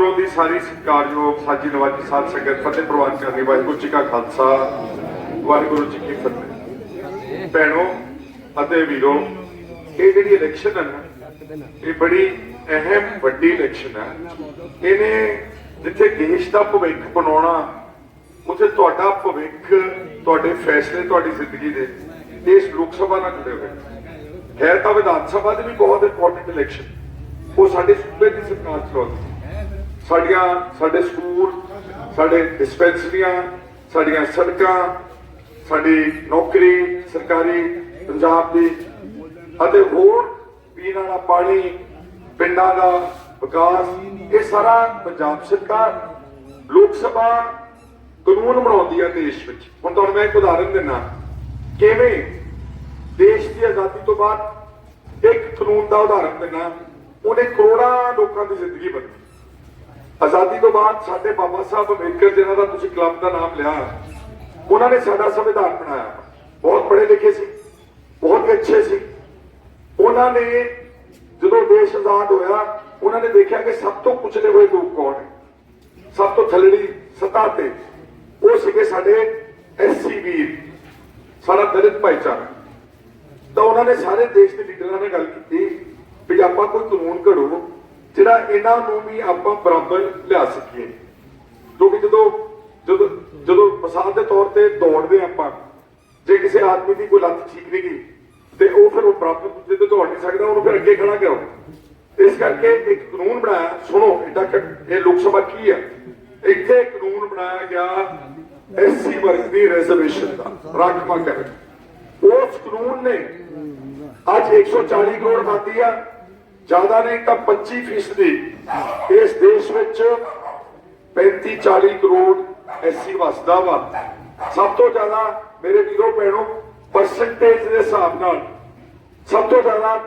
ਅੰਦਰੋਂ ਦੀ ਸਾਰੀ ਸਤਿਕਾਰਯੋਗ ਸਾਜੀ ਨਵਾਜੀ ਸਾਧ ਸੰਗਤ, ਫਤਿਹ ਪ੍ਰਵਾਨ ਕਰਨੀ ਵਾਹਿਗੁਰੂ ਜੀ ਕਾ ਖਾਲਸਾ, ਵਾਹਿਗੁਰੂ ਜੀ ਕੀ ਫਤਿਹ। ਭੈਣੋ ਅਤੇ ਵੀਰੋ, ਇਹ ਜਿਹੜੀ ਇਲੈਕਸ਼ਨ ਹੈ ਨਾ, ਇਹ ਬੜੀ ਅਹਿਮ, ਵੱਡੀ ਇਲੈਕਸ਼ਨ ਹੈ ਇਹਨੇ ਜਿੱਥੇ ਦੇਸ਼ ਦਾ ਭਵਿੱਖ ਬਣਾਉਣਾ, ਉੱਥੇ ਤੁਹਾਡਾ ਭਵਿੱਖ, ਤੁਹਾਡੇ ਫੈਸਲੇ, ਤੁਹਾਡੀ ਜ਼ਿੰਦਗੀ ਦੇ ਇਸ ਲੋਕ ਸਭਾ ਨਾਲ ਜੁੜੇ ਹੋਏ। ਹੈ ਤਾਂ ਵਿਧਾਨ ਸਭਾ ਦੀ ਵੀ ਬਹੁਤ ਇੰਪੋਰਟੈਂਟ ਇਲੈਕਸ਼ਨ ਉਹ ਸਾਡੇ ਸੂਬੇ ਦੀ ਸਰਕਾਰ ਚਲਾਉਂਦੀ। ਸਾਡੀਆਂ, ਸਾਡੇ ਸਕੂਲ, ਸਾਡੇ ਡਿਸਪੈਂਸਰੀਆਂ, ਸਾਡੀਆਂ ਸੜਕਾਂ, ਸਾਡੀ ਨੌਕਰੀ, ਸਰਕਾਰੀ ਪੰਜਾਬ ਦੀ। ਅਤੇ ਹੋਰ ਪੀਣ ਵਾਲਾ ਪਾਣੀ, ਪਿੰਡਾਂ ਦਾ ਵਿਕਾਸ, ਇਹ ਸਾਰਾ ਪੰਜਾਬ ਸਰਕਾਰ ਲੋਕ ਸਭਾ ਕਾਨੂੰਨ ਬਣਾਉਂਦੀ ਹੈ ਦੇਸ਼ ਵਿੱਚ। ਹੁਣ ਤੁਹਾਨੂੰ ਮੈਂ ਇੱਕ ਉਦਾਹਰਨ ਦਿੰਨਾ, ਕਿਵੇਂ ਦੇਸ਼ ਦੀ ਆਜ਼ਾਦੀ ਤੋਂ ਬਾਅਦ ਇੱਕ ਕਾਨੂੰਨ ਦਾ ਉਦਾਹਰਨ ਦਿੰਨਾ, ਉਹਨੇ ਕਰੋੜਾਂ ਲੋਕਾਂ ਦੀ ਜ਼ਿੰਦਗੀ ਬਦਲੀ। ਆਜ਼ਾਦੀ ਤੋਂ ਬਾਅਦ ਸਾਡੇ ਬਾਬਾ ਸਾਹਿਬ ਅੰਬੇਦਕਰ ਜਿਨ੍ਹਾਂ ਦਾ ਤੁਸੀਂ ਕਲੱਬ ਦਾ ਨਾਮ ਲਿਆ। ਉਹਨਾਂ ਨੇ ਸਾਡਾ ਸੰਵਿਧਾਨ ਬਣਾਇਆ। ਬਹੁਤ ਪੜ੍ਹੇ ਲਿਖੇ ਸੀ। ਬਹੁਤ ਅੱਛੇ ਸੀ। ਉਹਨਾਂ ਨੇ ਜਦੋਂ ਦੇਸ਼ ਆਜ਼ਾਦ ਹੋਇਆ, ਉਹਨਾਂ ਨੇ ਦੇਖਿਆ ਕਿ ਸਭ ਤੋਂ ਕੁਚਲੇ ਹੋਏ ਲੋਕ ਕੌਣ ਹੈ ਸਭ ਤੋਂ ਥੱਲੜੀ ਸਤ੍ਹਾ ਤੇ। ਉਹ ਸੀਗੇ ਸਾਡੇ ਐਸਸੀ ਵੀਰ ਸਾਰਾ ਦਲਿਤ ਭਾਈਚਾਰਾ। ਤਾਂ ਉਹਨਾਂ ਨੇ ਸਾਰੇ ਦੇਸ਼ ਦੇ ਲੀਡਰਾਂ ਨਾਲ ਗੱਲ ਕੀਤੀ ਵੀ ਆਪਾਂ ਕੋਈ ਕਾਨੂੰਨ ਘੜੋ। ਜਿਹੜਾ ਇਹਨਾਂ ਨੂੰ ਵੀ ਆਪਾਂ ਬਰਾਬਰ ਲਿਆ ਸਕੀਏ। ਕਿਉਂਕਿ ਜਦੋਂ ਜਦੋਂ ਜਦੋਂ ਮਿਸਾਲ ਦੇ ਤੌਰ ਤੇ ਦੌੜਦੇ ਆਪਾਂ, ਜੇ ਕਿਸੇ ਆਦਮੀ ਦੀ ਕੋਈ ਲੱਤ ਠੀਕ ਨਹੀਂ ਗਈ, ਤੇ ਉਹ ਫਿਰ ਉਹ ਬਰਾਬਰ ਦੂਜੇ ਤੇ ਦੌੜ ਨਹੀਂ ਸਕਦਾ, ਉਹਨੂੰ ਫਿਰ ਅੱਗੇ ਖੜਾ ਕਰੋ। ਇਸ ਕਰਕੇ ਇੱਕ ਕਾਨੂੰਨ ਬਣਾਇਆ, ਸੁਣੋ ਇਹਦਾ ਇਹ ਲੋਕ ਸਭਾ ਕੀ ਹੈ ਇੱਥੇ ਕਾਨੂੰਨ ਬਣਾਇਆ ਗਿਆ ਐਸਸੀ ਵਰਗ ਦੀ ਰਿਜ਼ਰਵੇਸ਼ਨ ਦਾ ਰਾਖਵਾਂਕਰਨ ਉਸ ਕਾਨੂੰਨ ਨੇ ਅੱਜ 140 ਕਰੋੜ ਆਬਾਦੀ ਆ ਜ਼ਿਆਦਾ ਨਹੀਂ ਤਾਂ 25 ਫੀਸਦੀ। ਇਸ ਦੇਸ਼ ਵਿੱਚ 35 40 ਕਰੋੜ ਐਸੀ ਵਸਦਾ ਵਾ। ਸਭ ਤੋਂ ਜ਼ਿਆਦਾ ਮੇਰੇ ਵੀਰੋ ਭੈਣੋ ਪਰਸੈਂਟੇਜ ਦੇ ਹਿਸਾਬ ਨਾਲ ਸਭ ਤੋਂ ਜ਼ਿਆਦਾ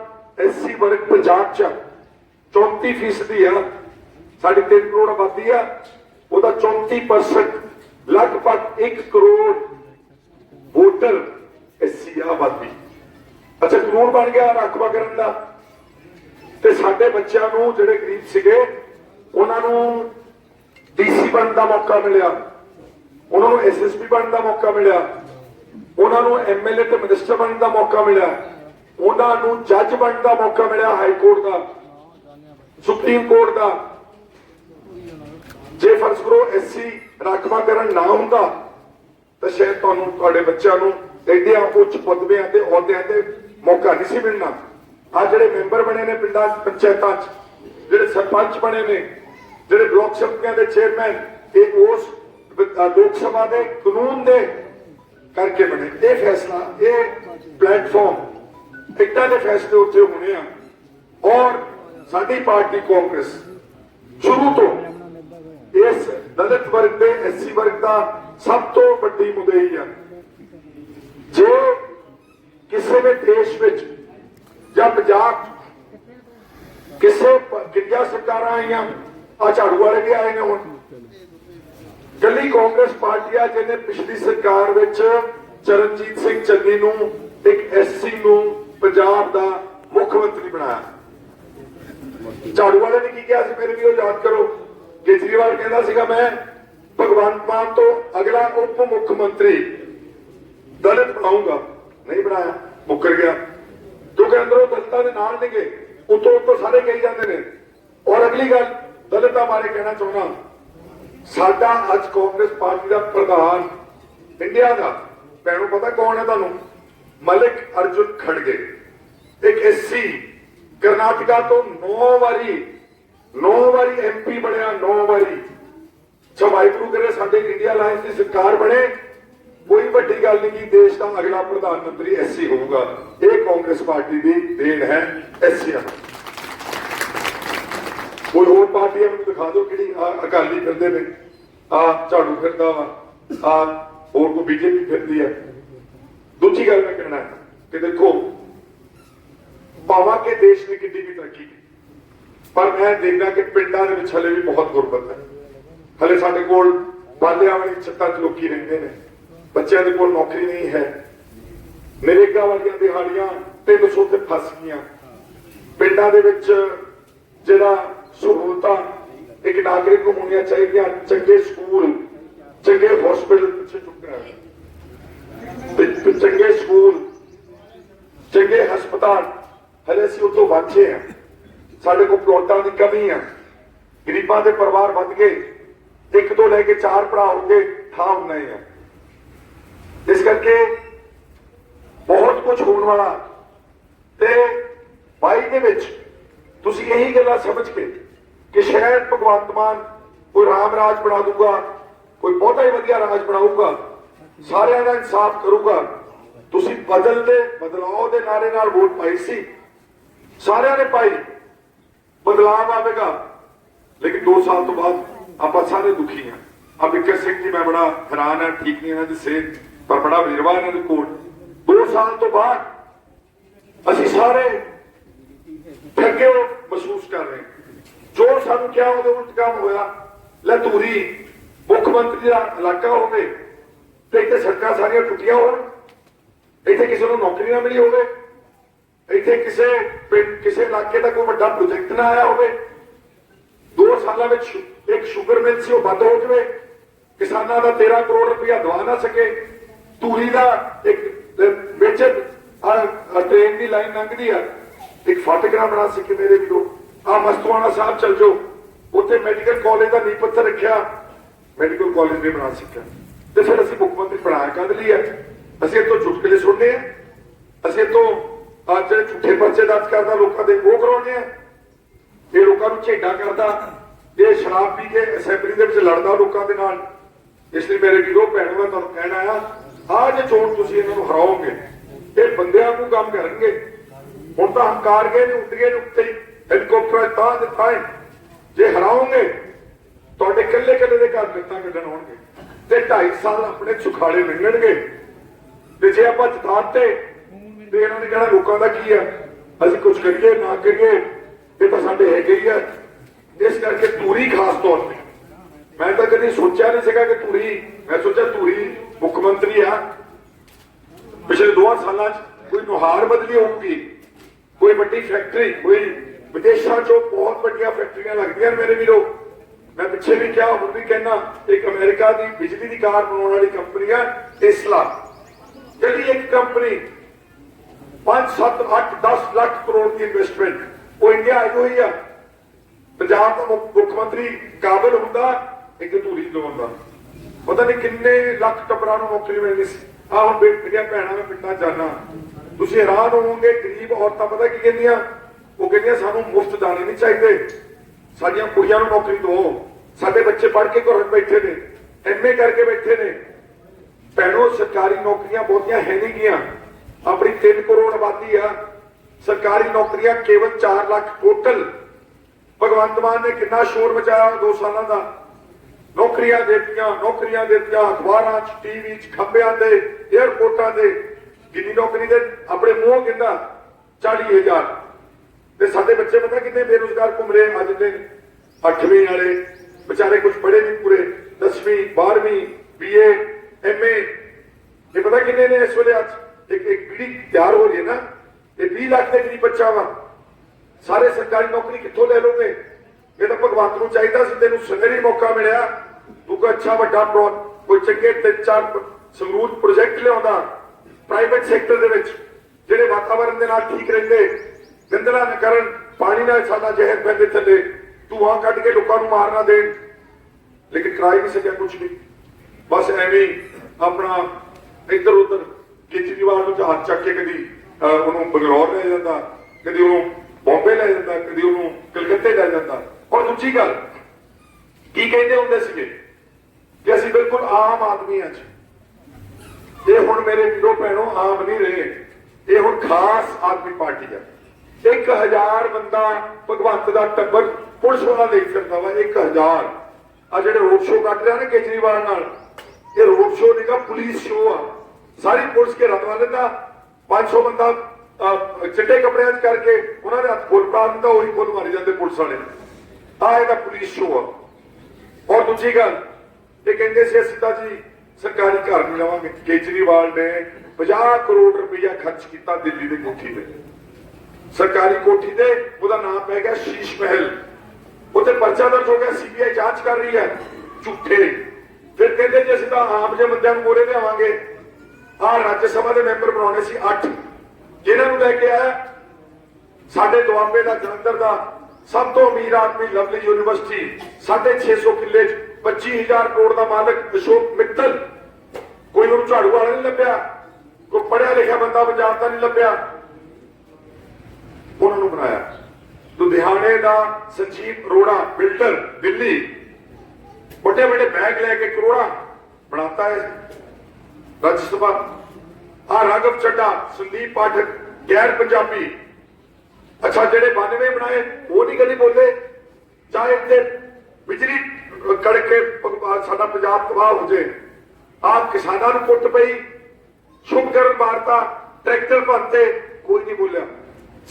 ਐਸੀ ਵਰਗ ਪੰਜਾਬ ਚ 34 ਫੀਸਦੀ ਆ। ਸਾਡੀ 3 ਕਰੋੜ ਆਬਾਦੀ ਆ। ਉਹਦਾ 34% ਲਗਭਗ 1 ਕਰੋੜ ਵੋਟਰ ਐਸੀ ਆਬਾਦੀ। ਅੱਛਾ ਕਾਨੂੰਨ ਬਣ ਗਿਆ ਰਾਖਵਾ ਕਰਨ ਦਾ। ਸਾਡੇ ਬੱਚਿਆਂ ਨੂੰ ਜਿਹੜੇ ਗਰੀਬ ਸੀਗੇ, ਉਹਨਾਂ ਨੂੰ ਡੀਸੀ ਬਣਨ ਦਾ ਮੌਕਾ ਮਿਲਿਆ। ਉਹਨਾਂ ਨੂੰ ਐਸਐਸਪੀ ਬਣਨ ਦਾ ਮੌਕਾ ਮਿਲਿਆ। ਉਹਨਾਂ ਨੂੰ ਐਮਐਲਏ ਤੇ ਮਿਨਿਸਟਰ ਬਣਨ ਦਾ ਮੌਕਾ ਮਿਲਿਆ। ਉਹਨਾਂ ਨੂੰ ਜੱਜ ਬਣਨ ਦਾ ਮੌਕਾ ਮਿਲਿਆ ਹਾਈ ਕੋਰਟ ਦਾ, ਸੁਪਰੀਮ ਕੋਰਟ ਦਾ। ਜੇ ਫਰਜ਼ ਕਰੋ ਐਸਸੀ ਰਾਖਵਾਂਕਰਨ ਨਾ ਹੁੰਦਾ, ਤਾਂ ਸ਼ਾਇਦ ਤੁਹਾਨੂੰ, ਤੁਹਾਡੇ ਬੱਚਿਆਂ ਨੂੰ ਐਡਿਆਂ ਉੱਚ ਪਦਵੀਆਂ ਤੇ ਅਹੁਦਿਆਂ ਤੇ ਮੌਕਾ ਨਹੀਂ ਸੀ ਮਿਲਣਾ। ਆ ਜਿਹੜੇ ਮੈਂਬਰ ਬਣੇ ਨੇ ਪਿੰਡਾਂ, ਪੰਚਾਇਤਾਂ 'ਚ, ਜਿਹੜੇ ਸਰਪੰਚ ਬਣੇ ਨੇ, ਜਿਹੜੇ ਬਲਾਕ ਸਮਿਤੀਆਂ ਦੇ ਚੇਅਰਮੈਨ, ਇਹ ਉਸ ਲੋਕ ਸਭਾ ਦੇ ਕਾਨੂੰਨ ਦੇ ਕਰਕੇ ਬਣੇ। ਇਹ ਫੈਸਲਾ, ਇਹ ਪਲੇਟਫਾਰਮ ਟਿਕਟਾਂ ਦੇ ਫੈਸਲੇ ਉੱਤੇ ਹੋਣੇ ਆ। ਔਰ ਸਾਡੀ ਪਾਰਟੀ ਕਾਂਗਰਸ ਸ਼ੁਰੂ ਤੋਂ ਇਸ ਦਲਿਤ ਵਰਗ ਦੇ ਐਸਸੀ ਵਰਗ ਦਾ ਸਭ ਤੋਂ ਵੱਡੀ ਮੁਦਈ ਆ। ਜੇ ਕਿਸੇ ਵੀ ਦੇਸ਼ ਵਿੱਚ ਜਾਂ ਪੰਜਾਬ ਕਿਸੇ ਪ- ਸਰਕਾਰਾਂ ਆਈਆਂ, ਆ ਝਾੜੂ ਵਾਲੇ ਵੀ ਆਏ ਨੇ ਹੁਣ। ਕੱਲੀ ਕਾਂਗਰਸ ਪਾਰਟੀ ਆ ਜਿਹਨੇ ਪਿਛਲੀ ਸਰਕਾਰ ਵਿੱਚ ਚਰਨਜੀਤ ਸਿੰਘ ਚੰਨੀ ਨੂੰ, ਇੱਕ ਐਸਸੀ ਨੂੰ ਪੰਜਾਬ ਦਾ ਮੁੱਖ ਮੰਤਰੀ ਬਣਾਇਆ। ਝਾੜੂ ਵਾਲੇ ਨੇ ਕੀ ਕਿਹਾ ਸੀ ਮੇਰੇ ਵੀ ਉਹ ਯਾਦ ਕਰੋ? ਕੇਜਰੀਵਾਲ ਕਹਿੰਦਾ ਸੀਗਾ, ਮੈਂ ਭਗਵੰਤ ਮਾਨ ਤੋਂ ਅਗਲਾ ਉਪ ਮੁੱਖ ਮੰਤਰੀ ਦਲਿਤ ਬਣਾਉਂਗਾ ਨਹੀਂ ਬਣਾਇਆ, ਮੁੱਕਰ ਗਿਆ। ਕਿਉਂਕਿ ਅੰਦਰੋਂ ਦਲਤਾਂ ਦੇ ਨਾਲ ਨੇਗੇ ਉਤੋਂ ਉਤੋਂ ਸਾਰੇ ਕਹੀ ਜਾਂਦੇ ਨੇ। ਔਰ ਅਗਲੀ ਗੱਲ, ਦਲਤਾਂ ਬਾਰੇ ਕਹਿਣਾ ਚਾਹੁੰਦਾ ਸਾਡਾ ਅੱਜ ਕਾਂਗਰਸ ਪਾਰਟੀ ਦਾ ਪ੍ਰਧਾਨ ਇੰਡੀਆ ਦਾ। ਭੈਣੋ, ਪਤਾ ਕੌਣ ਹੈ ਤੁਹਾਨੂੰ? ਮਲਿਕ ਅਰਜੁਨ ਖੜਗੇ। ਇੱਕ ਐਸਸੀ, ਕਰਨਾਟਕਾ ਤੋਂ 9 ਵਾਰੀ 9 ਵਾਰੀ ਐਮਪੀ ਬਣਿਆ 9 ਵਾਰੀ। ਵਾਹਿਗੁਰੂ ਕਰੇ ਸਾਡੇ ਇੰਡੀਆ ਲਾਇੰਸ ਦੀ ਸਰਕਾਰ ਬਣੇ। ਕੋਈ ਵੱਡੀ ਗੱਲ ਨਹੀਂ ਕਿ ਦੇਸ਼ ਦਾ ਅਗਲਾ ਪ੍ਰਧਾਨ ਮੰਤਰੀ ਐਸਸੀ ਹੋਊਗਾ। ਇਹ ਕਾਂਗਰਸ ਪਾਰਟੀ ਦੀ ਦੇਣ ਹੈ ਐਸਸੀਆਂ ਕੋਈ ਹੋਰ ਪਾਰਟੀਆਂ ਮੈਨੂੰ ਦਿਖਾ ਦਿਓ ਕਿਹੜੀ ਆਹ ਅਕਾਲੀ ਫਿਰਦੇ ਨੇ। ਆ ਝਾੜੂ ਫਿਰਦਾ ਵਾ, ਆ ਹੋਰ ਕੋਈ ਬੀਜੇਪੀ ਫਿਰਦੀ ਹੈ। ਦੂਜੀ ਗੱਲ ਮੈਂ ਕਹਿਣਾ ਹੈ ਕਿ ਦੇਖੋ, ਭਾਵਾਂ ਕਿ ਦੇਸ਼ ਨੇ ਕਿੰਨੀ ਵੀ ਤਰੱਕੀ ਕੀਤੀ। ਪਰ ਮੈਂ ਦੇਖਦਾ ਕਿ ਪਿੰਡਾਂ ਦੇ ਵਿੱਚ ਹਲੇ ਵੀ ਬਹੁਤ ਗੁਰਬਤ ਹੈ। ਹਲੇ ਸਾਡੇ ਕੋਲ ਬਾਲਿਆਂ ਵਾਲੀ ਛੱਤਾਂ 'ਚ ਲੋਕੀ ਰਹਿੰਦੇ ਨੇ। ਬੱਚਿਆਂ ਦੇ ਕੋਲ ਨੌਕਰੀ ਨਹੀਂ ਹੈ। ਨਰੇਗਾ ਵਾਲੀਆਂ ਦਿਹਾੜੀਆਂ 300 ਤੇ ਫਸ ਗਈਆਂ। ਪਿੰਡਾਂ ਦੇ ਵਿੱਚ ਜਿਹੜਾ ਸਹੂਲਤਾਂ ਇੱਕ ਨਾਗਰਿਕ ਨੂੰ ਹੋਣੀਆਂ ਚਾਹੀਦੀਆਂ, ਚੰਗੇ ਸਕੂਲ, ਚੰਗੇ ਹਸਪੀਟਲ ਪਿੱਛੇ ਚੁੱਕਾ ਚੰਗੇ ਸਕੂਲ, ਚੰਗੇ ਹਸਪਤਾਲ, ਹਲੇ ਅਸੀਂ ਉਹ ਤੋਂ ਵਾਂਝੇ ਹਾਂ। ਸਾਡੇ ਕੋਲ ਪਲੋਟਾਂ ਦੀ ਕਮੀ ਹੈ ਗਰੀਬਾਂ ਦੇ ਪਰਿਵਾਰ ਵੱਧ ਗਏ। ਇੱਕ ਤੋਂ ਲੈ ਕੇ ਚਾਰ ਭਰਾ ਹੋ ਗਏ ਥਾਂ ਨਹੀਂ ਆ। ਇਸ ਕਰਕੇ ਬਹੁਤ ਕੁਝ ਹੋਣ ਵਾਲਾ। ਤੇ 22 ਦੇ ਵਿੱਚ ਤੁਸੀਂ ਇਹੀ ਗੱਲਾਂ ਸਮਝ ਕੇ ਕਿ ਸ਼ਾਇਦ ਭਗਵੰਤ ਮਾਨ ਕੋਈ ਰਾਮ ਰਾਜ ਬਣਾ ਦੂਗਾ, ਕੋਈ ਬਹੁਤਾ ਹੀ ਵਧੀਆ ਰਾਜ ਬਣਾਊਗਾ, ਸਾਰਿਆਂ ਦਾ ਇਨਸਾਫ ਕਰੂਗਾ। ਤੁਸੀਂ ਬਦਲ ਦੇ ਬਦਲਾਅ ਦੇ ਨਾਰੇ ਨਾਲ ਵੋਟ ਪਾਈ ਸੀ। ਸਾਰਿਆਂ ਨੇ ਪਾਈ। ਬਦਲਾਅ ਆਵੇਗਾ। ਲੇਕਿਨ 2 ਸਾਲ ਤੋਂ ਬਾਅਦ ਆਪਾਂ ਸਾਰੇ ਦੁਖੀ ਹਾਂ। ਆ ਬਿੱਕਰ ਸਿੰਘ ਜੀ ਮੈਂ ਬੜਾ ਹੈਰਾਨ ਹਾਂ, ਠੀਕ ਨਹੀਂ ਇਹਨਾਂ ਦੀ ਸਿਹਤ। ਪਰ ਬੜਾ ਵਿਰਵਾ ਇਹਨਾਂ ਦੇ ਕੋਲ। 2 ਸਾਲ ਤੋਂ ਬਾਅਦ ਅਸੀਂ ਸਾਰੇ ਠੱਗੇ ਮਹਿਸੂਸ ਕਰ ਰਹੇ ਜੋ ਸਾਨੂੰ ਕਿਹਾ ਉਹਦੇ ਉਲਟ ਕੰਮ ਹੋਇਆ, ਲੈ ਧੂਰੀ, ਮੁੱਖ ਮੰਤਰੀ ਦਾ ਇਲਾਕਾ ਹੋਵੇ, ਤੇ ਇੱਥੇ ਸੜਕਾਂ ਸਾਰੀਆਂ ਟੁੱਟੀਆਂ ਹੋਣ, ਇੱਥੇ ਕਿਸੇ ਨੂੰ ਨੌਕਰੀ ਨਾ ਮਿਲੀ ਹੋਵੇ, ਇੱਥੇ ਕਿਸੇ ਪਿੰਡ, ਕਿਸੇ ਇਲਾਕੇ ਦਾ ਕੋਈ ਵੱਡਾ ਪ੍ਰੋਜੈਕਟ ਨਾ ਆਇਆ ਹੋਵੇ, ਦੋ ਸਾਲਾਂ ਵਿੱਚ ਇੱਕ ਸ਼ੂਗਰ ਮਿਲ ਸੀ, ਉਹ ਬੰਦ ਹੋ ਜਾਵੇ, ਕਿਸਾਨਾਂ ਦਾ 13 ਕਰੋੜ ਰੁਪਇਆ ਦਵਾ ਨਾ ਸਕੇ ਧੂਰੀ ਦਾ ਇੱਕ ਵਿੱਚ ਆਹ, ਟ੍ਰੇਨ ਦੀ ਲਾਈਨ ਲੰਘਦੀ ਆ। ਇੱਕ ਫਾਟਕ ਨਾ ਬਣਾ ਸਕੇ ਮੇਰੇ ਵੀਰੋ। ਆ ਮਸਤਵਾਨਾ ਸਾਹਿਬ ਚਲ ਜਾਓ। ਉੱਥੇ ਮੈਡੀਕਲ ਕਾਲਜ ਦਾ ਨੀਂਹ ਪੱਥਰ ਰੱਖਿਆ। ਮੈਡੀਕਲ ਕਾਲਜ ਨਹੀਂ ਬਣਾ ਸਕਿਆ ਤੇ ਫਿਰ ਅਸੀਂ ਮੁੱਖ ਮੰਤਰੀ ਬਣਾਇਆ ਕਦ ਲਈ ਹੈ ਅਸੀਂ ਇੱਥੋਂ ਚੁਟਕਲੇ ਸੁਣਨੇ ਆ। ਅਸੀਂ ਇੱਥੋਂ ਅੱਜ ਜਿਹੜੇ ਝੂਠੇ ਪਰਚੇ ਦਰਜ ਕਰਦਾ ਲੋਕਾਂ ਦੇ ਉਹ ਕਰਾਉਣੇ ਆ। ਇਹ ਲੋਕਾਂ ਨੂੰ ਝੇਡਾ ਕਰਦਾ। ਇਹ ਸ਼ਰਾਬ ਪੀ ਕੇ ਅਸੈਂਬਲੀ ਦੇ ਵਿੱਚ ਲੜਦਾ ਲੋਕਾਂ ਦੇ ਨਾਲ। ਇਸ ਲਈ ਮੇਰੇ ਵੀਰੋ ਭੈਣੋ ਮੈਂ ਤੁਹਾਨੂੰ ਕਹਿਣਾ ਆ ਆਹ ਜੇ ਚੋਣ ਤੁਸੀਂ ਇਹਨਾਂ ਨੂੰ ਹਰਾਓਗੇ ਇਹ ਬੰਦਿਆਂ ਨੂੰ ਕੰਮ ਕਰਨਗੇ। ਹੁਣ ਤਾਂ ਹੰਕਾਰ ਗਏ ਨੇ, ਉੱਡ ਗਏ ਨੇ, ਉੱਤੇ ਹੈਲੀਕਾਪਟਰ ਤਾਂ ਦੇ ਜੇ ਹਰਾਓਗੇ, ਤੁਹਾਡੇ ਕੱਲੇ ਕੱਲੇ ਦੇ ਘਰ ਦਿੱਤਾ ਕੱਢਣ ਹੋਣਗੇ ਤੇ 2.5 ਸਾਲ ਆਪਣੇ ਸੁਖਾਲੇ ਲੰਘਣਗੇ ਤੇ ਜੇ ਆਪਾਂ ਜਿਤਾਤੇ, ਤੇ ਇਹਨਾਂ ਨੇ ਕਹਿਣਾ ਲੋਕਾਂ ਦਾ ਕੀ ਆ ਅਸੀਂ ਕੁਝ ਕਰੀਏ, ਨਾ ਕਰੀਏ, ਇਹ ਤਾਂ ਸਾਡੇ ਹੈਗੇ ਹੀ ਆ। ਇਸ ਕਰਕੇ ਧੂਰੀ ਖਾਸ ਤੌਰ ਤੇ। ਮੈਂ ਤਾਂ ਕਦੀ ਸੋਚਿਆ ਨਹੀਂ ਸੀਗਾ ਕਿ ਧੂਰੀ, ਮੈਂ ਸੋਚਿਆ ਧੂਰੀ ਮੁੱਖ ਮੰਤਰੀ ਆ ਪਿਛਲੇ ਦੋ ਸਾਲਾਂ 'ਚ ਕੋਈ ਨੁਹਾਰ ਬਦਲੀ ਹੋਊਗੀ, ਕੋਈ ਵੱਡੀ ਫੈਕਟਰੀ ਕੋਈ ਵਿਦੇਸ਼ਾਂ 'ਚੋਂ ਬਹੁਤ ਵੱਡੀਆਂ ਫੈਕਟਰੀਆਂ ਲੱਗਦੀਆਂ ਨੇ ਮੇਰੇ ਵੀਰੋ। ਮੈਂ ਪਿੱਛੇ ਵੀ ਕਿਹਾ, ਹੁਣ ਵੀ ਕਹਿਣਾ ਇੱਕ ਅਮਰੀਕਾ ਦੀ ਬਿਜਲੀ ਦੀ ਕਾਰ ਬਣਾਉਣ ਵਾਲੀ ਕੰਪਨੀ ਆ ਟੈਸਲਾ ਜਿਹੜੀ ਇੱਕ ਕੰਪਨੀ 5 7 8 10 ਲੱਖ ਕਰੋੜ ਦੀ ਇਨਵੈਸਟਮੈਂਟ ਉਹ ਇੰਡੀਆ ਆਈ ਹੋਈ ਆ। ਪੰਜਾਬ ਦਾ ਮੁੱਖ ਮੁੱਖ ਮੰਤਰੀ ਕਾਬਲ ਹੁੰਦਾ, ਇੱਕ ਧੂਰੀ ਲਵਾਉਂਦਾ ਪਤਾ ਨਹੀਂ ਕਿੰਨੇ ਲੱਖ ਟੱਬਰਾਂ ਨੂੰ ਨੌਕਰੀ ਮਿਲਣੀ ਸੀ। ਆ ਹੁਣ ਬੇ- ਮੇਰੀਆਂ ਭੈਣਾਂ ਮੈਂ ਪਿੰਡਾਂ ਜਾਣਾ ਤੁਸੀਂ ਹੈਰਾਨ ਹੋਵੋਗੇ, ਗਰੀਬ ਔਰਤਾਂ ਪਤਾ ਕੀ ਕਹਿੰਦੀਆਂ? ਉਹ ਕਹਿੰਦੀਆਂ, ਸਾਨੂੰ ਮੁਫਤ ਦਾਣੇ ਨਹੀਂ ਚਾਹੀਦੇ। ਸਾਡੀਆਂ ਕੁੜੀਆਂ ਨੂੰ ਨੌਕਰੀ ਦਿਓ। ਸਾਡੇ ਬੱਚੇ ਪੜ੍ਹ ਕੇ ਘਰ ਬੈਠੇ ਨੇ। ਐਮਏ ਕਰਕੇ ਬੈਠੇ ਨੇ। ਭੈਣੋ, ਸਰਕਾਰੀ ਨੌਕਰੀਆਂ ਬਹੁਤੀਆਂ ਹੈ ਨਹੀਂ ਗੀਆਂ। ਆਪਣੀ 3 ਕਰੋੜ ਆਬਾਦੀ ਆ। ਸਰਕਾਰੀ ਨੌਕਰੀਆਂ ਕੇਵਲ 4 ਲੱਖ ਟੋਟਲ ਭਗਵੰਤ ਮਾਨ ਨੇ ਕਿੰਨਾ ਸ਼ੋਰ ਮਚਾਇਆ 2 ਸਾਲਾਂ ਦਾ। ਨੌਕਰੀਆਂ ਦਿੱਤੀਆਂ ਨੌਕਰੀਆਂ ਦਿੱਤੀਆਂ, ਅਖਬਾਰਾਂ 'ਚ ਟੀਵੀ 'ਚ, ਖੰਭਿਆਂ ਤੇ 에ਅਰਪੋਰਟਾਂ ਤੇ। ਕਿੰਨੀ ਨੌਕਰੀ ਦੇ, ਆਪਣੇ ਮੂੰਹ ਕਿੰਦਾ 40000 ਤੇ ਸਾਡੇ ਬੱਚੇ ਪਤਾ ਕਿੰਨੇ ਬੇਰੁਜ਼ਗਾਰ ਘੁੰਮ ਰਹੇ ਅੱਜ ਦੇ 8ਵੀਂ ਵਾਲੇ। ਵਿਚਾਰੇ ਕੁਝ ਪੜ੍ਹੇ ਨਹੀਂ ਪੂਰੇ। 10ਵੀਂ 12ਵੀਂ ਬੀਏ ਐਮਏ ਇਹ ਪਤਾ ਕਿੰਨੇ ਨੇ ਇਸ ਵੇਲੇ ਅੱਜ? ਇੱਕ ਇੱਕ ਪੀੜੀ ਤਿਆਰ ਹੋ ਰਹੀ ਹੈ ਨਾ। ਇਹ 20 ਲੱਖ ਦੇ ਕਰੀਬ ਬੱਚਾ ਵਾ। ਸਾਰੇ ਸਰਕਾਰੀ ਨੌਕਰੀ ਕਿੱਥੋਂ ਲੈ ਲੋਗੇ ਇਹ ਤਾਂ ਭਗਵੰਤ ਨੂੰ ਚਾਹੀਦਾ ਸੀ, ਤੈਨੂੰ ਸੁਨਹਿਰੀ ਮੌਕਾ ਮਿਲਿਆ। ਤੂੰ ਕੋਈ ਅੱਛਾ ਵੱਡਾ ਕੋਈ ਚੰਗੇ ਤਿੰਨ ਚਾਰ ਪ- ਸੰਗਰੂਰ ਪ੍ਰੋਜੈਕਟ ਲਿਆਉਂਦਾ ਪ੍ਰਾਈਵੇਟ ਸੈਕਟਰ ਦੇ ਵਿੱਚ, ਜਿਹੜੇ ਵਾਤਾਵਰਣ ਦੇ ਨਾਲ ਠੀਕ ਰਹਿੰਦੇ, ਗੰਦਲਾ ਨਾ ਕਰਨ ਪਾਣੀ ਨਾਲ ਸਾਡਾ ਜ਼ਹਿਰ ਫੈਲਦੇ ਥੱਲੇ ਧੂਆਂ ਕੱਢ ਕੇ ਲੋਕਾਂ ਨੂੰ ਮਾਰਨਾ ਦੇਣ। ਲੇਕਿਨ ਕਰਾਈ ਨਹੀਂ ਸਕਿਆ ਕੁਝ ਵੀ। ਬਸ ਐਵੇਂ ਆਪਣਾ ਇੱਧਰ ਉੱਧਰ ਕੇਜਰੀਵਾਲ ਨੂੰ ਜਹਾਜ਼ ਚੱਕ ਕੇ ਕਦੀ ਉਹਨੂੰ ਬੰਗਲੌਰ ਲੈ ਜਾਂਦਾ, ਕਦੀ ਉਹਨੂੰ ਬੰਬੇ ਲੈ ਜਾਂਦਾ, ਕਦੀ ਉਹਨੂੰ ਕਲਕੱਤੇ ਲੈ ਜਾਂਦਾ। ਔਰ ਦੂਜੀ ਗੱਲ, ਕੀ ਕਹਿੰਦੇ ਹੁੰਦੇ ਸੀਗੇ? ਕਿ ਅਸੀਂ ਬਿਲਕੁਲ ਆਮ ਆਦਮੀ ਹਾਂ ਜੀ। ਇਹ ਹੁਣ ਮੇਰੇ ਵੀਰੋ ਭੈਣੋ ਆਮ ਨਹੀਂ ਰਹੇ। ਇਹ ਹੁਣ ਖਾਸ ਆਦਮੀ ਪਾਰਟੀ ਹੈ 1000 ਬੰਦਾ ਭਗਵੰਤ ਦਾ ਟੱਬਰ ਪੁਲਿਸ ਵਾਲਾ ਲਈ ਫਿਰਦਾ ਵਾ 1000 ਆ ਜਿਹੜੇ ਰੋਡ ਸ਼ੋਅ ਕੱਢ ਰਿਹਾ ਨਾ ਕੇਜਰੀਵਾਲ ਨਾਲ, ਇਹ ਰੋਡ ਸ਼ੋਅ ਨਹੀਂਗਾ ਪੁਲਿਸ ਸ਼ੋਅ ਆ। ਸਾਰੀ ਪੁਲਿਸ ਕੇ ਰਤਵਾ ਲੈਂਦਾ। 500 ਬੰਦਾ ਚਿੱਟੇ ਕੱਪੜਿਆਂ 'ਚ ਕਰਕੇ ਉਹਨਾਂ ਦੇ ਹੱਥ ਖੋਲ ਪਾ ਦਿੰਦਾ, ਉਹੀ ਖੋਲ ਮਾਰੀ ਜਾਂਦੇ ਪੁਲਿਸ ਵਾਲੇ। ਆ ਇਹਦਾ ਪੁਲਿਸ ਸ਼ੋਅ ਆ। ਔਰ ਦੂਜੀ ਗੱਲ, ਇਹ ਕਹਿੰਦੇ ਸੀ ਅਸੀਂ ਤਾਂ ਜੀ ਸਰਕਾਰੀ ਘਰ ਨਹੀਂ ਲਵਾਂਗੇ। ਕੇਜਰੀਵਾਲ ਨੇ 50 ਕਰੋੜ ਰੁਪਇਆ ਖਰਚ ਕੀਤਾ ਦਿੱਲੀ ਦੀ ਕੋਠੀ ਤੇ। ਸਰਕਾਰੀ ਕੋਠੀ ਤੇ ਉਹਦਾ ਨਾਮ ਪੈ ਗਿਆ ਸ਼ੀਸ਼ ਮਹਿਲ। ਉਹ ਉੱਥੇ ਪਰਚਾ ਦਰਜ ਹੋ ਗਿਆ, ਸੀਬੀਆਈ ਜਾਂਚ ਕਰ ਰਹੀ ਹੈ, ਝੂਠੇ। ਫਿਰ ਕਹਿੰਦੇ ਜੀ ਅਸੀਂ ਤਾਂ ਆਮ ਜਿਹੇ ਬੰਦਿਆਂ ਨੂੰ ਮੋਰੇ ਲਿਆਵਾਂਗੇ। ਆਹ ਰਾਜ ਸਭਾ ਦੇ ਮੈਂਬਰ ਬਣਾਉਣੇ ਸੀ 8 ਜਿਹਨਾਂ ਨੂੰ ਲੈ ਕੇ ਆਇਆ ਸਾਡੇ ਦੁਆਬੇ ਦਾ ਜਲੰਧਰ ਦਾ ਸਭ ਤੋਂ ਅਮੀਰ ਆਦਮੀ ਲਵਲੀ ਯੂਨੀਵਰਸਿਟੀ 650 ਕਿੱਲੇ 25000 ਕਰੋੜ ਦਾ ਮਾਲਕ ਅਸ਼ੋਕ ਮਿੱਤਲ। ਕੋਈ ਉਹਨੂੰ ਝਾੜੂ ਵਾਲਾ ਨਹੀਂ ਲੱਭਿਆ? ਕੋਈ ਪੜਿਆ ਲਿਖਿਆ ਬੰਦਾ ਪੰਜਾਬ ਦਾ ਨਹੀਂ ਲੱਭਿਆ? ਉਹਨਾਂ ਨੂੰ ਬਣਾਇਆ। ਲੁਧਿਆਣੇ ਦਾ ਸੰਜੀਵ ਅਰੋੜਾ ਬਿਲਡਰ, ਦਿੱਲੀ। ਵੱਡੇ ਵੱਡੇ ਬੈਗ ਲੈ ਕੇ ਕਰੋੜਾ ਬਣਾਤਾ ਹੈ। ਰਾਜ ਸਭਾ। ਆ ਰਾਘਵ ਚੱਡਾ ਸੰਦੀਪ ਪਾਠਕ, ਗੈਰ ਪੰਜਾਬੀ। ਅੱਛਾ, ਜਿਹੜੇ 92 ਬਣਾਏ, ਉਹ ਨਹੀਂ ਕਦੀ ਬੋਲੇ। ਚਾਹੇ ਤੇ ਬਿਜਲੀ ਕੜਕੇ ਸਾਡਾ ਪੰਜਾਬ ਤਬਾਹ ਹੋ ਜੇ। ਆਪ ਕਿਸਾਨਾਂ ਨੂੰ ਕੁੱਟ ਪਈ ਸ਼ੁਭਕਰਨ ਮਾਰਤਾ, ਟਰੈਕਟਰ ਭੰਤੇ ਕੋਈ ਨਹੀਂ ਬੋਲਿਆ।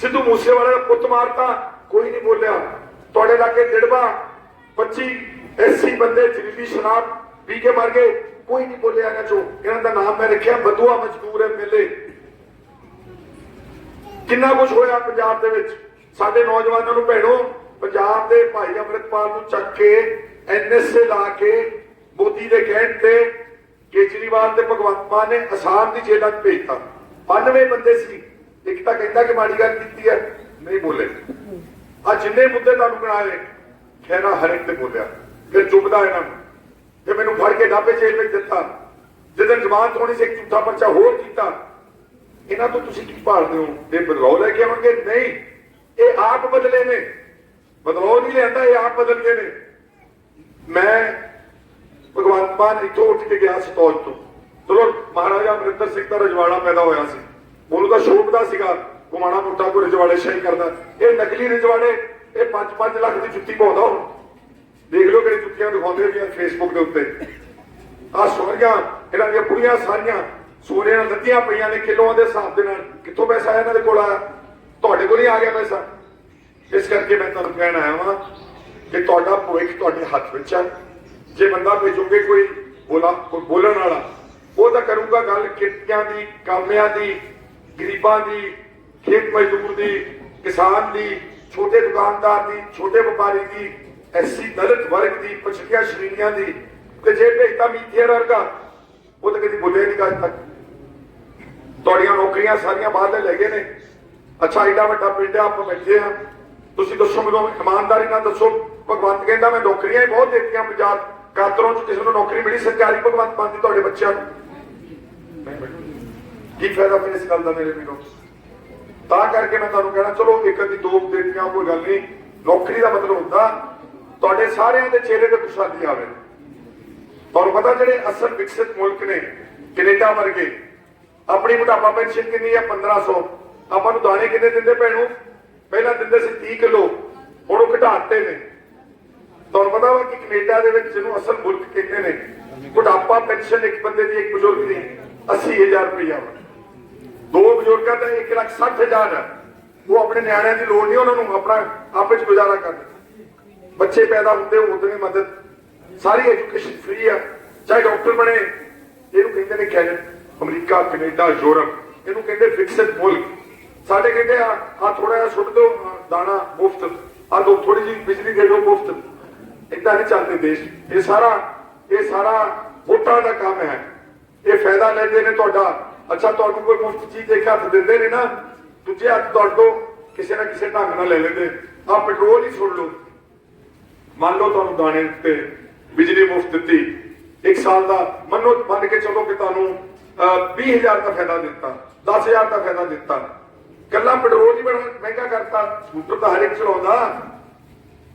ਸਿੱਧੂ ਮੂਸੇਵਾਲੇ ਦਾ ਪੁੱਤ ਮਾਰਤਾ, ਕੋਈ ਨਹੀਂ ਬੋਲਿਆ। ਤੁਹਾਡੇ ਲਾਗੇ ਦਿੜਵਾ 25 ਐਸੀ ਬੰਦੇ ਜ਼ਹਿਰੀਲੀ ਸ਼ਰਾਬ ਪੀ ਕੇ ਮਰ ਗਏ, ਕੋਈ ਨਹੀਂ ਬੋਲਿਆ ਇਹਨਾਂ ਚੋਂ। ਇਹਨਾਂ ਦਾ ਨਾਮ ਮੈਂ ਰੱਖਿਆ, ਬਦੂਆ ਮਜ਼ਦੂਰ ਹੈ ਮੇਲੇ ਕਿੰਨਾ ਕੁਝ ਹੋਇਆ ਪੰਜਾਬ ਦੇ ਵਿੱਚ? ਸਾਡੇ ਨੌਜਵਾਨਾਂ ਨੂੰ ਭੈਣੋ, ਪੰਜਾਬ ਦੇ ਭਾਈ ਅੰਮ੍ਰਿਤਪਾਲ ਨੂੰ ਚੱਕ ਕੇ ਐਨਐਸਏ ਲਾ ਕੇ, ਮੋਦੀ ਦੇ ਕਹਿਣ ਤੇ ਕੇਜਰੀਵਾਲ ਤੇ ਭਗਵੰਤ ਮਾਨ ਨੇ ਅਸਾਮ ਦੀ ਜੇਲ੍ਹਾਂ 'ਚ ਭੇਜਤਾ। 92 ਬੰਦੇ ਸੀ। ਇੱਕ ਤਾਂ ਕਹਿੰਦਾ ਕਿ ਮਾੜੀ ਗੱਲ ਕੀਤੀ ਹੈ, ਨਹੀਂ ਬੋਲੇ। ਆ ਜਿੰਨੇ ਮੁੱਦੇ ਤੁਹਾਨੂੰ ਬਣਾਏ, ਖੈਰਾ ਹਰ ਇੱਕ ਤੇ ਬੋਲਿਆ। ਫਿਰ ਚੁੱਪਦਾ ਇਹਨਾਂ ਨੂੰ। ਤੇ ਮੈਨੂੰ ਫੜ ਕੇ ਡਾਬੇ ਜੇਲ੍ਹ ਵਿੱਚ ਦਿੱਤਾ। ਜਦੋਂ ਜ਼ਮਾਨਤ ਹੋਣੀ ਸੀ, ਇੱਕ ਝੂਠਾ ਪਰਚਾ ਹੋਰ ਕੀਤਾ। ਇਹਨਾਂ ਤੋਂ ਤੁਸੀਂ ਕੀ ਭਾਲਦੇ ਹੋ? ਇਹ ਬਦਲਾਅ ਲੈ ਕੇ ਆਵਾਂਗੇ ਨਹੀਂ। ਇਹ ਆਪ ਬਦਲੇ ਨੇ। ਬਦਲਾਅ ਨਹੀਂ ਲੈਂਦਾ ਇਹ ਆਪ ਬਦਲ ਗਏ ਨੇ। ਮੈਂ ਭਗਵੰਤ ਮਾਨ ਇੱਥੋਂ ਉੱਠ ਕੇ ਗਿਆ ਸਤੌਜ ਤੋਂ। ਚਲੋ, ਮਹਾਰਾਜਾ ਅਮਰਿੰਦਰ ਸਿੰਘ ਦਾ ਰਜਵਾੜਾ ਪੈਦਾ ਹੋਇਆ ਸੀ। ਉਹਨੂੰ ਤਾਂ ਸ਼ੌਕ ਦਾ ਸੀਗਾ। ਘੁਮਾਣਾ ਮੁੱਟਾ ਕੋਈ ਰਜਵਾੜੇ ਸ਼ਾਹੀ ਕਰਦਾ। ਇਹ ਨਕਲੀ ਰਜਵਾੜੇ, ਇਹ 5-5 ਲੱਖ ਦੀ ਜੁੱਤੀ ਪਾਉਂਦਾ ਹੁਣ ਦੇਖ ਲਓ ਕਿਹੜੀ ਜੁੱਤੀਆਂ ਦਿਖਾਉਂਦੇ ਨੇ ਫੇਸਬੁੱਕ ਦੇ ਉੱਤੇ। ਆ ਸੋਹਣੀਆਂ ਇਹਨਾਂ ਦੀਆਂ ਬੁੜੀਆਂ ਸਾਰੀਆਂ। ਸੋਨੇ ਨਾਲ ਲੱਦੀਆਂ ਪਈਆਂ ਨੇ ਕਿਲੋਆਂ ਦੇ ਹਿਸਾਬ ਦੇ ਨਾਲ ਕਿੱਥੋਂ ਪੈਸਾ ਇਹਨਾਂ ਦੇ ਕੋਲ? ਆਇਆ ਤੁਹਾਡੇ ਕੋਲ ਹੀ ਆ ਗਿਆ ਪੈਸਾ। ਇਸ ਕਰਕੇ ਮੈਂ ਤੁਹਾਨੂੰ ਕਹਿਣ ਆਇਆ ਵਾਂ ਕਿ ਤੁਹਾਡਾ ਭਵਿੱਖ ਤੁਹਾਡੇ ਹੱਥ ਵਿੱਚ ਹੈ। ਜੇ ਬੰਦਾ ਭੇਜੋਗੇ ਕੋਈ ਬੋਲਾ, ਕੋਈ ਬੋਲਣ ਵਾਲਾ, ਉਹ ਤਾਂ ਕਰੂਗਾ ਗੱਲ ਕਿਰਤੀਆਂ ਦੀ, ਕਾਮਿਆਂ ਦੀ, ਗਰੀਬਾਂ ਦੀ, ਖੇਤ ਮਜ਼ਦੂਰ ਦੀ, ਕਿਸਾਨ ਦੀ, ਛੋਟੇ ਦੁਕਾਨਦਾਰ ਦੀ, ਛੋਟੇ ਵਪਾਰੀ ਦੀ ਐਸੀ ਦਲਿਤ ਵਰਗ ਦੀ, ਪਛੜੀਆਂ ਸ਼੍ਰੇਣੀਆਂ ਦੀ। ਤੇ ਜੇ ਭੇਜਤਾ ਮੀਥੇਰ ਵਰਗਾ, ਉਹ ਤਾਂ ਕਦੀ ਬੋਲਿਆ ਨਹੀਂ ਅੱਜ ਤੱਕ। ਤੁਹਾਡੀਆਂ ਨੌਕਰੀਆਂ ਸਾਰੀਆਂ ਬਾਹਰ ਲੈ ਗਏ ਨੇ। ਅੱਛਾ ਏਡਾ ਵੱਡਾ ਪਿੰਡ ਆ, ਆਪਾਂ ਬੈਠੇ ਆ। ਤੁਸੀਂ ਦੱਸੋ ਮੈਨੂੰ, ਇਮਾਨਦਾਰੀ ਨਾਲ ਦੱਸੋ। ਭਗਵੰਤ ਕਹਿੰਦਾ, ਮੈਂ ਨੌਕਰੀਆਂ ਹੀ ਬਹੁਤ ਦਿੱਤੀਆਂ ਪੰਜਾਬ ਕਾਤਰੋਂ ਚ, ਕਿਸੇ ਨੂੰ ਨੌਕਰੀ ਮਿਲੀ ਸਰਕਾਰੀ ਭਗਵੰਤ ਮਾਨ ਦੀ ਤੁਹਾਡੇ ਬੱਚਿਆਂ ਨੂੰ? ਕੀ ਫਾਇਦਾ ਫਿਰ ਇਸ ਗੱਲ ਦਾ ਮੇਰੇ ਵੀਰੋ? ਤਾਂ ਕਰਕੇ ਮੈਂ ਤੁਹਾਨੂੰ ਕਹਿਣਾ, ਚਲੋ, ਇੱਕ ਅੱਧੀ ਦੋ ਦਿੱਤੀਆਂ, ਕੋਈ ਗੱਲ ਨਹੀਂ। ਨੌਕਰੀ ਦਾ ਮਤਲਬ ਹੁੰਦਾ, ਤੁਹਾਡੇ ਸਾਰਿਆਂ ਦੇ ਚਿਹਰੇ ਤੇ ਖੁਸ਼ਹਾਲੀ ਆਵੇ। ਤੁਹਾਨੂੰ ਪਤਾ ਜਿਹੜੇ ਅਸਲ ਵਿਕਸਿਤ ਮੁਲਕ ਨੇ, ਕੈਨੇਡਾ ਵਰਗੇ ਆਪਣੀ ਬੁਢਾਪਾ ਪੈਨਸ਼ਨ ਕਿੰਨੀ ਹੈ 1500 ਆਪਾਂ ਨੂੰ ਦਾਣੇ ਕਿੰਨੇ ਦਿੰਦੇ ਭੈਣੂ? ਪਹਿਲਾਂ ਦਿੰਦੇ ਸੀ 30 ਕਿਲੋ, ਹੁਣ ਉਹ ਘਟਾਤੇ ਨੇ। ਤੁਹਾਨੂੰ ਪਤਾ ਵਾ ਕਿ ਕੈਨੇਡਾ ਦੇ ਵਿੱਚ ਜਿਹਨੂੰ ਅਸਲ ਮੁਲਕ ਕਹਿੰਦੇ ਨੇ, ਮੋਟਾਪਾ ਪੈਨਸ਼ਨ ਇੱਕ ਬੰਦੇ ਦੀ ਇੱਕ ਬਜ਼ੁਰਗ ਦੀ 80000 ਰੁਪਇਆ ਦੋ ਬਜ਼ੁਰਗਾਂ ਦਾ 1 ਲੱਖ 60 ਹਜ਼ਾਰ ਹੈ ਉਹ ਆਪਣੇ ਨਿਆਣਿਆਂ ਦੀ ਲੋੜ ਨਹੀਂ, ਉਹਨਾਂ ਨੂੰ ਆਪਣਾ ਆਪੇ ਚ ਗੁਜ਼ਾਰਾ ਕਰਦੇ ਬੱਚੇ ਪੈਦਾ ਹੁੰਦੇ ਉਹਦੇ ਹੀ ਮਦਦ। ਸਾਰੀ ਐਜੂਕੇਸ਼ਨ ਫ੍ਰੀ ਆ। ਚਾਹੇ ਡਾਕਟਰ ਬਣੇ, ਇਹਨੂੰ ਕਹਿੰਦੇ ਨੇ ਕੈਨੇਡਾ ਅਮਰੀਕਾ, ਕੈਨੇਡਾ, ਯੂਰਪ। ਇਹਨੂੰ ਕਹਿੰਦੇ ਫਿਕਸਡ ਮੁਲਕ ਸਾਡੇ ਕਹਿੰਦੇ ਆ ਆ ਥੋੜਾ ਜਿਹਾ ਸੁੱਟ ਦਿਓ ਦਾਣਾ, ਮੁਫਤ। ਆ ਦੋ ਥੋੜੀ ਜਿਹੀ ਬਿਜਲੀ ਦੇ ਦਿਓ, ਮੁਫਤ। ਇਦਾਂ ਨਹੀਂ ਚੱਲਦੇ ਦੇਸ਼। ਇਹ ਸਾਰਾ ਇਹ ਸਾਰਾ ਵੋਟਾਂ ਦਾ ਕੰਮ ਹੈ। ਇਹ ਫਾਇਦਾ ਲੈਂਦੇ ਨੇ ਤੁਹਾਡਾ। ਅੱਛਾ, ਤੁਹਾਨੂੰ ਕੋਈ ਮੁਫਤ ਚੀਜ਼ ਦੇ ਹੱਥ ਦਿੰਦੇ ਨੇ ਨਾ, ਦੂਜੇ ਹੱਥ ਤੁਹਾਡੇ ਕਿਸੇ ਨਾ ਕਿਸੇ ਢੰਗ ਨਾਲ ਲੈ ਲੈਂਦੇ। ਆ ਪੈਟਰੋਲ ਹੀ ਸੁਣ ਲਓ। ਮੰਨ ਲਓ ਤੁਹਾਨੂੰ ਦਾਣੇ ਦਿੱਤੇ, ਬਿਜਲੀ ਮੁਫਤ ਦਿੱਤੀ। ਇੱਕ ਸਾਲ ਦਾ, ਮੰਨੋ, ਮੰਨ ਕੇ ਚੱਲੋ ਕਿ ਤੁਹਾਨੂੰ 20000 ਦਾ ਫਾਇਦਾ ਦਿੱਤਾ 10000 ਦਾ ਫਾਇਦਾ ਦਿੱਤਾ। ਕੱਲਾ ਪੈਟਰੋਲ ਹੀ ਬੜਾ ਮਹਿੰਗਾ ਕਰਤਾ, ਸਕੂਟਰ ਤਾਂ ਹਰ ਇੱਕ ਚਲਾਉਂਦਾ,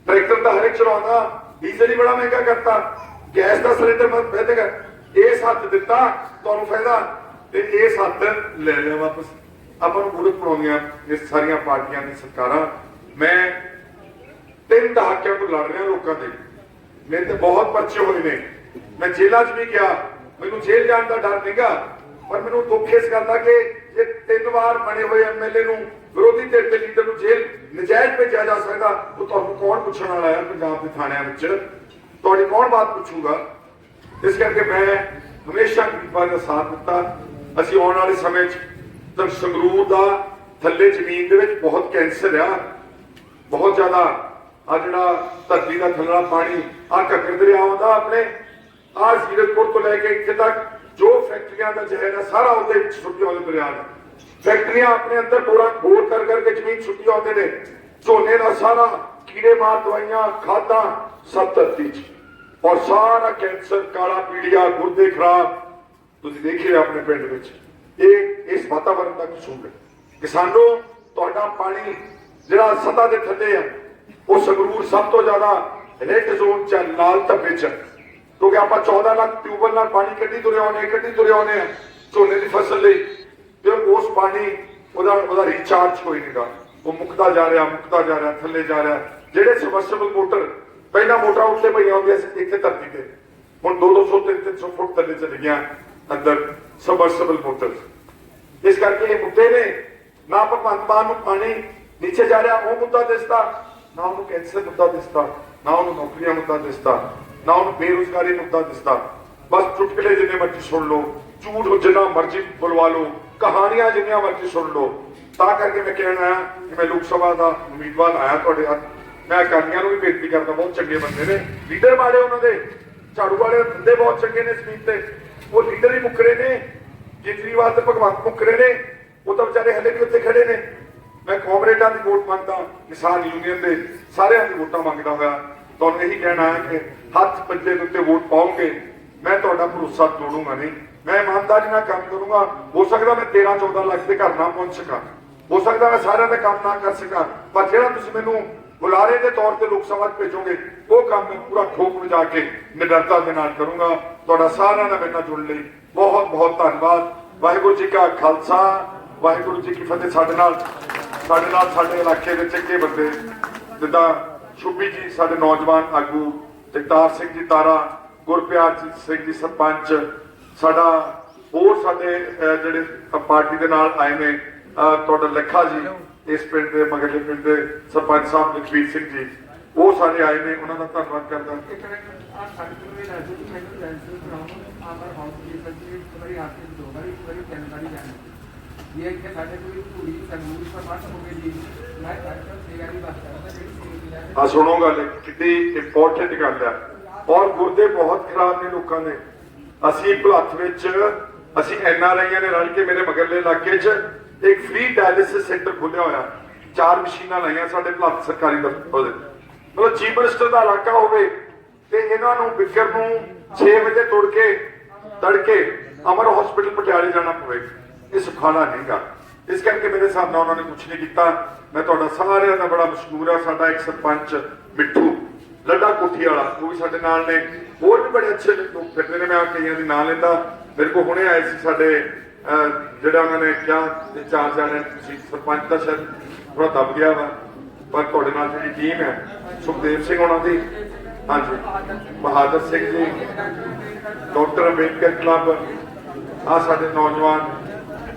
ਟਰੈਕਟਰ ਤਾਂ ਹਰ ਇੱਕ ਚਲਾਉਂਦਾ, ਡੀਜ਼ਲ ਹੀ ਬੜਾ ਮਹਿੰਗਾ ਕਰਤਾ, ਗੈਸ ਦਾ ਸਿਲੰਡਰ ਬਹੁਤ ਵਧੇਗਾ ਇਸ ਹੱਥ ਦਿੱਤਾ, ਤੁਹਾਨੂੰ ਫਾਇਦਾ, ਤੇ ਇਹ ਸੱਤ ਲੈ ਲਿਆ ਵਾਪਸ। ਆਪਾਂ ਨੂੰ ਮੂਰਖ ਬਣਾਉਂਦੀਆਂ ਇਹ ਸਾਰੀਆਂ ਪਾਰਟੀਆਂ ਦੀ ਸਰਕਾਰਾਂ। ਮੈਂ ਤਿੰਨ ਦਹਾਕਿਆਂ ਤੋਂ ਲੜ ਰਿਹਾ ਲੋਕਾਂ ਦੇ। ਮੇਰੇ ਤੇ ਬਹੁਤ ਪਰਚੇ ਹੋਏ ਨੇ। ਮੈਂ ਜੇਲ੍ਹਾਂ 'ਚ ਵੀ ਗਿਆ। ਮੈਨੂੰ ਜੇਲ੍ਹ ਜਾਣ ਦਾ ਡਰ ਨਹੀਂਗਾ, ਪਰ ਮੈਨੂੰ ਦੁੱਖ ਇਸ ਗੱਲ ਦਾ ਕਿ ਜੇ ਤਿੰਨ ਵਾਰ ਬਣੇ ਹੋਏ ਐਮਐਲਏ ਨੂੰ ਵਿਰੋਧੀ ਧਿਰ ਦੇ ਲੀਡਰ ਨੂੰ ਜੇਲ੍ਹ ਨਜਾਇਜ਼ ਭੇਜਿਆ ਜਾ ਸਕਦਾ, ਉਹ ਤੁਹਾਨੂੰ ਕੌਣ ਪੁੱਛਣ ਵਾਲਾ ਹੈ ਪੰਜਾਬ ਦੇ ਥਾਣਿਆਂ ਵਿੱਚ? ਤੁਹਾਡੀ ਕੌਣ ਬਾਤ ਪੁੱਛੂਗਾ? ਇਸ ਕਰਕੇ ਮੈਂ ਹਮੇਸ਼ਾ ਗਰੀਬਾਂ ਦਾ ਸਾਥ ਦਿੱਤਾ। ਅਸੀਂ ਆਉਣ ਵਾਲੇ ਸਮੇਂ 'ਚ ਤਾਂ ਸੰਗਰੂਰ ਦਾ ਥੱਲੇ ਜ਼ਮੀਨ ਦੇ ਵਿੱਚ ਬਹੁਤ ਕੈਂਸਰ ਆ। ਬਹੁਤ ਜ਼ਿਆਦਾ ਆ ਜਿਹੜਾ ਧਰਤੀ ਦਾ ਥੱਲੜਾ ਪਾਣੀ ਆ ਘੱਗਰ ਦਰਿਆ ਆਉਂਦਾ ਆਪਣੇ ਆ ਸੀਰਤਪੁਰ ਤੋਂ ਲੈ ਕੇ ਇੱਥੇ ਤੱਕ ਜੋ ਫੈਕਟਰੀਆਂ ਦਾ ਜ਼ਹਿਰ ਹੈ, ਸਾਰਾ ਉਹਦੇ ਵਿੱਚ ਸੁੱਟਿਆ ਉਹਦੇ ਦਰਿਆ ਦਾ ਫੈਕਟਰੀਆਂ ਆਪਣੇ ਅੰਦਰ ਪੂਰਾ ਬੋਰ ਕਰ ਕਰਕੇ ਜ਼ਮੀਨ ਸੁੱਟੀ ਆਉਂਦੇ ਨੇ। ਝੋਨੇ ਦਾ ਸਾਰਾ ਕੀੜੇ ਮਾਰ ਦਵਾਈਆਂ, ਖਾਦਾਂ, ਸਭ ਧਰਤੀ 'ਚ। ਔਰ ਸਾਰਾ ਕੈਂਸਰ, ਕਾਲਾ ਪੀੜੀਆ ਗੁਰਦੇ ਖਰਾਬ, ਤੁਸੀਂ ਦੇਖਿਆ ਆਪਣੇ ਪਿੰਡ ਵਿੱਚ। ਇਹ ਇਸ ਵਾਤਾਵਰਣ ਦਾ ਕਸੂਰ ਹੈ। ਕਿਸਾਨੋ, ਤੁਹਾਡਾ ਪਾਣੀ ਜਿਹੜਾ ਸਤਾ ਦੇ ਥੱਲੇ ਆ, ਉਹ ਸੰਗਰੂਰ ਸਭ ਤੋਂ ਜ਼ਿਆਦਾ ਰੈੱਡ ਜ਼ੋਨ ਚ ਲਾਲ ਧੱਬੇ ਚ ਕਿਉਂਕਿ ਆਪਾਂ 14 ਲੱਖ ਟਿਊਬਲ ਨਾਲ ਪਾਣੀ ਕੱਢੀ ਤੁਰੇ ਆਉਨੇ ਕੱਢੀ ਤੁਰੇ ਆਉਨੇ ਝੋਨੇ ਦੀ ਫਸਲ ਲਈ। ਤੇ ਉਸ ਪਾਣੀ, ਉਹਦਾ ਉਹਦਾ ਰੀਚਾਰਜ ਕੋਈ ਨਹੀਂਗਾ ਉਹ ਮੁੱਕਦਾ ਜਾ ਰਿਹਾ, ਮੁੱਕਦਾ ਜਾ ਰਿਹਾ, ਥੱਲੇ ਜਾ ਰਿਹਾ। ਜਿਹੜੇ ਸਬਮਰਸੀਬਲ ਮੋਟਰ ਪਹਿਲਾਂ ਮੋਟਰਾਂ ਉੱਤੇ ਪਈਆਂ ਹੁੰਦੀਆਂ ਸੀ, ਇੱਥੇ ਧਰਤੀ ਤੇ। ਹੁਣ 200 300 ਫੁੱਟ ਥੱਲੇ ਚਲੇ ਗਿਆ ਅੰਦਰ ਸਬਮਰਸੀਬਲ ਮੋਟਰ। ਇਸ ਕਰਕੇ ਇਹ ਮੁੱਦੇ ਨੇ। ਨਾ ਭਗਵੰਤ ਮਾਨ ਨੂੰ ਪਾਣੀ ਨੀਚੇ ਜਾ ਰਿਹਾ, ਉਹ ਮੁੱਦਾ ਦਿਸਦਾ। ਨਾ ਉਹਨੂੰ ਕੈਂਸਰ ਮੁੱਦਾ ਦਿਸਦਾ, ਨਾ ਉਹਨੂੰ ਨੌਕਰੀਆਂ ਮੁੱਦਾ ਦਿਸਦਾ। ਨਾ ਉਹਨੂੰ ਬੇਰੁਜ਼ਗਾਰੀ ਮੁੱਦਾ ਦਿਸਦਾ। ਬਸ ਚੁਟਕਲੇ ਜਿੰਨੇ ਮਰਜ਼ੀ ਸੁਣ ਲਓ, ਝੂਠ ਜਿੰਨਾ ਮਰਜ਼ੀ ਬੁਲਵਾ ਲਓ, ਕਹਾਣੀਆਂ ਜਿੰਨੀਆਂ ਮਰਜ਼ੀ ਸੁਣ ਲਓ। ਤਾਂ ਕਰਕੇ ਮੈਂ ਕਹਿਣਾ ਕਿ ਮੈਂ ਲੋਕ ਸਭਾ ਦਾ ਉਮੀਦਵਾਰ ਆਇਆ ਤੁਹਾਡੇ ਹੱਥ। ਮੈਂ ਅਕਾਲੀਆਂ ਨੂੰ ਵੀ ਬੇਨਤੀ ਕਰਦਾ, ਬਹੁਤ ਚੰਗੇ ਬੰਦੇ ਨੇ। ਲੀਡਰ ਮਾੜੇ ਉਹਨਾਂ ਦੇ। ਝਾੜੂ ਵਾਲੇ ਬੰਦੇ ਬਹੁਤ ਚੰਗੇ ਨੇ ਜ਼ਮੀਨ ਤੇ। ਉਹ ਲੀਡਰ ਹੀ ਮੁੱਕਰੇ ਨੇ। ਕੇਜਰੀਵਾਲ ਤੇ ਭਗਵੰਤ ਮੁੱਕਰੇ ਨੇ। ਉਹ ਤਾਂ ਵਿਚਾਰੇ ਹਲੇ ਵੀ ਉੱਥੇ ਖੜੇ ਨੇ। ਮੈਂ ਕਾਮਰੇਡਾਂ ਦੀ ਵੋਟ ਮੰਗਦਾ, ਕਿਸਾਨ ਯੂਨੀਅਨ ਦੇ ਸਾਰਿਆਂ ਦੀ ਵੋਟਾਂ ਮੰਗਦਾ ਹੋਇਆ। ਤੁਹਾਨੂੰ ਇਹੀ ਕਹਿਣਾ ਹੈ ਕਿ ਹੱਥ ਪੰਜੇ ਦੇ ਉੱਤੇ ਵੋਟ ਪਾਉਂਗੇ ਮੈਂ ਤੁਹਾਡਾ ਭਰੋਸਾ ਤੋੜੂਗਾ ਨਹੀਂ। ਮੈਂ ਇਮਾਨਦਾਰੀ ਨਾਲ ਕੰਮ ਕਰੂੰਗਾ। ਹੋ ਸਕਦਾ ਮੈਂ 13 14 ਲੱਖ ਦੇ ਘਰ ਨਾ ਪਹੁੰਚ ਸਕਾਂ। ਹੋ ਸਕਦਾ ਮੈਂ ਸਾਰਿਆਂ ਦਾ ਕੰਮ ਨਾ ਕਰ ਸਕਾਂ। ਪਰ ਜਿਹੜਾ ਤੁਸੀਂ ਮੈਨੂੰ ਬੁਲਾਰੇ ਦੇ ਤੌਰ ਤੇ ਲੋਕ ਸਭਾ 'ਚ ਭੇਜੋਗੇ, ਉਹ ਕੰਮ ਮੈਂ ਪੂਰਾ ਠੋਕ ਵਜਾ ਕੇ ਨਿਡਰਤਾ ਦੇ ਨਾਲ ਕਰੂੰਗਾ। ਤੁਹਾਡਾ ਸਾਰਿਆਂ ਦਾ ਮੇਰੇ ਨਾਲ ਜੁੜਨ ਲਈ ਬਹੁਤ ਬਹੁਤ ਧੰਨਵਾਦ। ਵਾਹਿਗੁਰੂ ਜੀ ਕਾ ਖਾਲਸਾ, ਵਾਹਿਗੁਰੂ ਜੀ ਕੀ ਫਤਿਹ। ਸਾਡੇ ਨਾਲ ਸਾਡੇ ਨਾਲ, ਸਾਡੇ ਇਲਾਕੇ ਵਿੱਚ ਚੰਗੇ ਬੰਦੇ, ਜਿੱਦਾਂ ਸ਼ੁਭੀ ਜੀ, ਸਾਡੇ ਨੌਜਵਾਨ ਆਗੂ ਜਗਤਾਰ ਸਿੰਘ ਜੀ ਤਾਰਾ, ਗੁਰਪਿਆਰ ਸਿੰਘ ਜੀ ਸਰਪੰਚ, ਸਾਡਾ ਹੋਰ ਸਾਡੇ ਜਿਹੜੇ ਪਾਰਟੀ ਦੇ ਨਾਲ ਆਏ ਨੇ ਤੁਹਾਡਾ ਲੱਖਾ ਜੀ, ਇਸ ਪਿੰਡ ਦੇ, ਮਗਰਲੇ ਪਿੰਡ ਦੇ ਸਰਪੰਚ ਸਾਹਿਬ ਲਖਵੀਰ ਸਿੰਘ ਜੀ, ਉਹ ਸਾਡੇ ਆਏ ਨੇ, ਉਹਨਾਂ ਦਾ ਧੰਨਵਾਦ ਕਰਦਾ। ਇਹ ਕਿ ਸਾਡੇ ਕੋਲ ਪੂਰੀ ਸੰਗੂਰ ਪਰ ਬਾਤ ਹੋ ਗਈ ਜੀ ਮੈਂ ਡਾਕਟਰ ਸੇਗਾਰੀ ਬਾਤ ਕਰਦਾ ਆ ਸੁਣੋ ਗੱਲ ਕਿੰਨੀ ਇੰਪੋਰਟੈਂਟ ਗੱਲ ਹੈ ਔਰ ਗੁਰਦੇ ਬਹੁਤ ਖਰਾਬ ਨੇ ਲੋਕਾਂ ਦੇ। ਅਸੀਂ ਭਲੱਥ ਵਿੱਚ, ਅਸੀਂ ਐਨਆਰਆਈਆਂ ਨੇ ਰਲ ਕੇ ਮੇਰੇ ਮਗਰਲੇ ਇਲਾਕੇ 'ਚ ਇੱਕ ਫ੍ਰੀ ਡਾਇਲਿਸਿਸ ਸੈਂਟਰ ਖੋਲ੍ਹਿਆ ਹੋਇਆ। ਚਾਰ ਮਸ਼ੀਨਾਂ ਲਾਈਆਂ ਸਾਡੇ ਭਲੱਥ ਸਰਕਾਰੀ ਦਫ਼ਤਰ ਦੇ। ਮਤਲਬ ਚੀਫ ਮਿਨਿਸਟਰ ਦਾ ਇਲਾਕਾ ਹੋਵੇ ਤੇ ਇਹਨਾਂ ਨੂੰ ਬਿਕਰ ਨੂੰ 6 ਵਜੇ ਤੁਰ ਕੇ, ਤੜਕੇ ਅਮਰ ਹਸਪੀਟਲ ਪਟਿਆਲੇ ਜਾਣਾ ਪਵੇ। ਇਹ ਸੁਖਾਲਾ ਨਹੀਂਗਾ। ਇਸ ਕਰਕੇ ਮੇਰੇ ਹਿਸਾਬ ਨਾਲ ਉਹਨਾਂ ਨੇ ਕੁਝ ਨਹੀਂ ਕੀਤਾ। ਮੈਂ ਤੁਹਾਡਾ ਸਾਰਿਆਂ ਦਾ ਬੜਾ ਮਸ਼ਹੂਰ ਆ ਸਾਡਾ ਇੱਕ ਸਰਪੰਚ ਮਿੱਠੂ ਲੱਡਾ ਕੋਠੀ ਵਾਲਾ ਉਹ ਵੀ ਸਾਡੇ ਨਾਲ ਨੇ। ਹੋਰ ਵੀ ਬੜੇ ਅੱਛੇ ਲੋਕ ਫਿਰਦੇ ਨੇ, ਮੈਂ ਕਈਆਂ ਦੇ ਨਾਂ ਲੈਂਦਾ। ਮੇਰੇ ਕੋਲ ਹੁਣੇ ਆਏ ਸੀ ਸਾਡੇ ਜਿਹੜਾ ਉਹਨਾਂ ਨੇ ਕਿਹਾ ਤੇ ਚਾਰ ਜਾਣੇ ਤੁਸੀਂ ਸਰਪੰਚ ਦਾ ਸ਼ਾਇਦ ਥੋੜਾ ਦਬ ਗਿਆ ਵਾ, ਪਰ ਤੁਹਾਡੇ ਨਾਲ ਜਿਹੜੀ ਟੀਮ ਹੈ, ਸੁਖਦੇਵ ਸਿੰਘ ਉਹਨਾਂ ਦੀ, ਹਾਂਜੀ, ਬਹਾਦਰ ਸਿੰਘ ਜੀ, ਡਾਕਟਰ ਅੰਬੇਦਕਰ ਕਲੱਬ ਆ ਸਾਡੇ ਨੌਜਵਾਨ,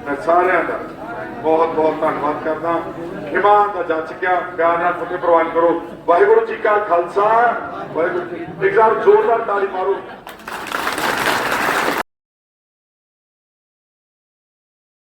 ਮੈਂ ਸਾਰਿਆਂ ਦਾ ਬਹੁਤ ਬਹੁਤ ਧੰਨਵਾਦ ਕਰਦਾ। ਖਿਮਾ ਦਾ ਜੱਜ ਕਿਆ ਪਿਆਰ ਨਾਲ ਫਤਿਹ ਪ੍ਰਵਾਨ ਕਰੋ। ਵਾਹਿਗੁਰੂ ਜੀ ਕਾ ਖਾਲਸਾ। ਵਾਹਿਗੁਰੂ ਜੀ ਇੱਕ ਵਾਰ ਜ਼ੋਰਦਾਰ ਤਾਲੀ ਮਾਰੋ।